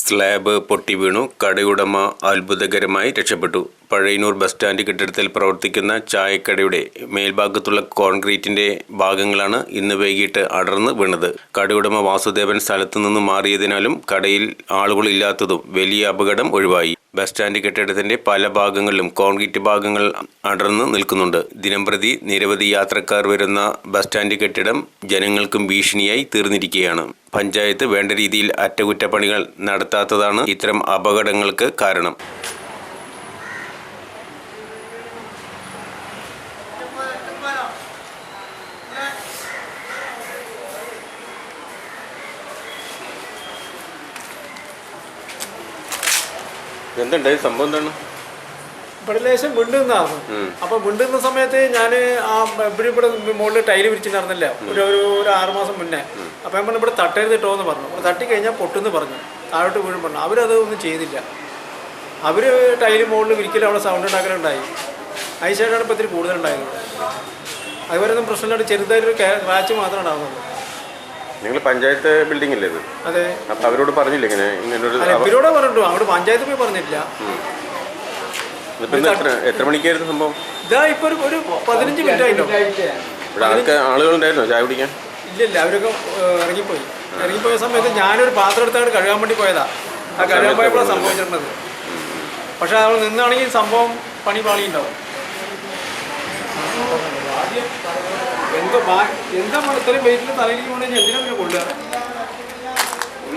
Slab പൊട്ടി വീണു. കടയുടമ അത്ഭുതകരമായി രക്ഷപ്പെട്ടു. പഴയനൂർ ബസ് സ്റ്റാൻഡ് കെട്ടിടത്തിൽ പ്രവർത്തിക്കുന്ന ചായക്കടയുടെ മേൽഭാഗത്തുള്ള കോൺക്രീറ്റിന്റെ ഭാഗങ്ങളാണ് ഇന്ന് വൈകിട്ട് അടർന്ന് വീണത്. കടയുടമ വാസുദേവൻ സ്ഥലത്തു നിന്ന് മാറിയതിനാലും കടയിൽ ആളുകളില്ലാത്തതും വലിയ അപകടം ഒഴിവായി. ബസ് സ്റ്റാൻഡ് കെട്ടിടത്തിന്റെ പല ഭാഗങ്ങളിലും കോൺക്രീറ്റ് ഭാഗങ്ങൾ അടർന്ന് നിൽക്കുന്നുണ്ട്. ദിനംപ്രതി നിരവധി യാത്രക്കാർ വരുന്ന ബസ് സ്റ്റാൻഡ് കെട്ടിടം ജനങ്ങൾക്കും ഭീഷണിയായി തീർന്നിരിക്കുകയാണ്. പഞ്ചായത്ത് വേണ്ട രീതിയിൽ അറ്റകുറ്റപ്പണികൾ നടത്താത്തതാണ് ഇത്തരം അപകടങ്ങൾക്ക് കാരണം. എന്തുണ്ടായി സംഭവം എന്താണ്? ഇവിടെ ലേശം വിണ്ടുന്നതാണ് അപ്പൊ വിണ്ടുന്ന സമയത്ത് ഞാൻ ആ ഇവിടെ ഇവിടെ മുകളിൽ ടൈൽ വിരിച്ചിട്ടുണ്ടായിരുന്നില്ല? ഒരു ഒരു ഒരു ആറുമാസം മുന്നേ. അപ്പൊ നമ്മൾ ഇവിടെ തട്ടരുത് എന്ന് പറഞ്ഞു. അപ്പൊ തട്ടി കഴിഞ്ഞാൽ പൊട്ടെന്ന് പറഞ്ഞു. താഴോട്ട് വീഴും പറഞ്ഞു. അവരത് ഒന്നും ചെയ്തില്ല. അവർ ടൈൽ മുകളിൽ വിരിക്കലും അവിടെ സൗണ്ട് ഉണ്ടാക്കലുണ്ടായി. അതിനുശേഷമാണ് ഇപ്പം ഇത്തിരി കൂടുതലുണ്ടായത്. അതുവരെ ഒന്നും പ്രശ്നമില്ലാണ്ട് ചെറുതായിട്ടൊരു ക്രാച്ച് മാത്രമേ ഉണ്ടാകുന്നുള്ളൂ നിങ്ങൾ പഞ്ചായത്ത് ബിൽഡിംഗ് അല്ലേ ഇത്? അതെ. അപ്പൊ അവരോട് പറഞ്ഞില്ല ഇങ്ങനെ ഇങ്ങനൊരു അല്ല ഇവരോടെ പറഞ്ഞിട്ടു. അങ്ങോട്ട് പഞ്ചായത്ത് പോയി പറഞ്ഞിട്ടില്ല. ഇതിപ്പോ ഇന്ന് എത്ര എത്ര മണിക്കായിരുന്നു സംഭവം? ഇതാ ഇപ്പൊ ഒരു ഒരു പതിനഞ്ച് മിനിറ്റ് ആയിട്ടോ? ഇവിടെ ആൾക്ക് ആളുകളുണ്ടായിരുന്നോ ചായ കുടിക്കാൻ? ഇല്ലില്ല അവരൊക്കെ ഏഹ്, ഇറങ്ങിപ്പോയി. ഇറങ്ങിപ്പോയ സമയത്ത് ഞാനൊരു പാത്രം എടുത്താണ് കഴുകാൻ വേണ്ടി പോയതാ. ആ കഴുകാൻ പോയപ്പോഴാണ് സംഭവിച്ചിട്ടുള്ളത് പക്ഷെ അവൾ നിന്നാണെങ്കിൽ സംഭവം പണി പാളിയുണ്ടാവും. ബാ- എന്താ ഇത്രയും വെയിറ്റിൽ തലയിലേക്ക് കൊണ്ടുകഴിഞ്ഞാൽ എന്തിനാ പിന്നെ കൊണ്ടുവരാ